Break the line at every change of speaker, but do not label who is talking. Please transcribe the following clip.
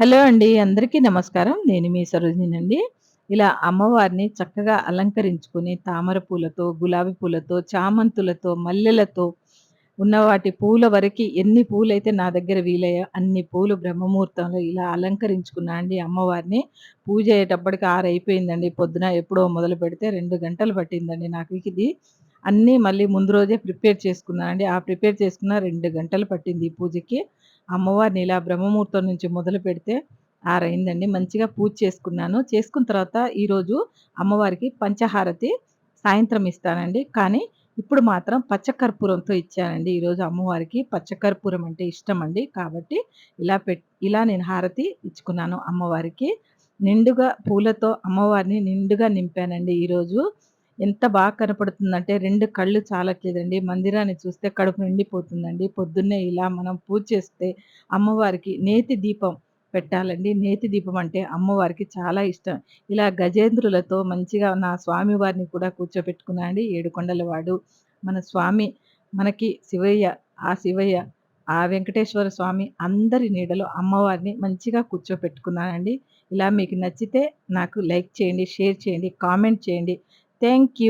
Hello అండి అందరికీ నమస్కారం. నేను మీ సరోజినండి. ఇలా అమ్మవారిని చక్కగా అలంకరించుకొని తామర పూలతో గులాబీ పూలతో చామంతులతో మల్లెలతో ఉన్న వాటి పూల వరకు ఎన్ని పూలైతే నా దగ్గర వీలయ్యో అన్ని పూలు బ్రహ్మముహూర్తంలో ఇలా అలంకరించుకున్నా అండి అమ్మవారిని. పూజ అయ్యేటప్పటికి ఆరు అయిపోయిందండి. పొద్దున ఎప్పుడో మొదలు పెడితే రెండు గంటలు పట్టిందండి నాకు ఇది. అన్నీ మళ్ళీ ముందు రోజే ప్రిపేర్ చేసుకున్నాను అండి. ఆ ప్రిపేర్ చేసుకున్న రెండు గంటలు పట్టింది ఈ పూజకి. అమ్మవారిని ఇలా బ్రహ్మముహూర్తం నుంచి మొదలు పెడితే ఆరైందండి. మంచిగా పూజ చేసుకున్నాను. చేసుకున్న తర్వాత ఈరోజు అమ్మవారికి పంచహారతి సాయంత్రం ఇస్తానండి. కానీ ఇప్పుడు మాత్రం పచ్చకర్పూరంతో ఇచ్చానండి. ఈరోజు అమ్మవారికి పచ్చకర్పూరం అంటే ఇష్టం అండి కాబట్టి ఇలా పెట్ ఇలా నేను హారతి ఇచ్చుకున్నాను అమ్మవారికి. నిండుగా పూలతో అమ్మవారిని నిండుగా నింపానండి ఈరోజు. ఎంత బాగా కనపడుతుందంటే రెండు కళ్ళు చాలట్లేదండి. మందిరాన్ని చూస్తే కడుపు నిండిపోతుందండి. పొద్దున్నే ఇలా మనం పూజ చేస్తే అమ్మవారికి నేతి దీపం పెట్టాలండి. నేతి దీపం అంటే అమ్మవారికి చాలా ఇష్టం. ఇలా గజేంద్రులతో మంచిగా నా స్వామి వారిని కూడా కూర్చోపెట్టుకున్నా అండి. ఏడుకొండల వాడు మన స్వామి మనకి శివయ్య ఆ శివయ్య ఆ వెంకటేశ్వర స్వామి అందరి నీడలో అమ్మవారిని మంచిగా కూర్చోపెట్టుకున్నానండి ఇలా మీకు నచ్చితే నాకు లైక్ చేయండి షేర్ చేయండి కామెంట్ చేయండి. Thank you.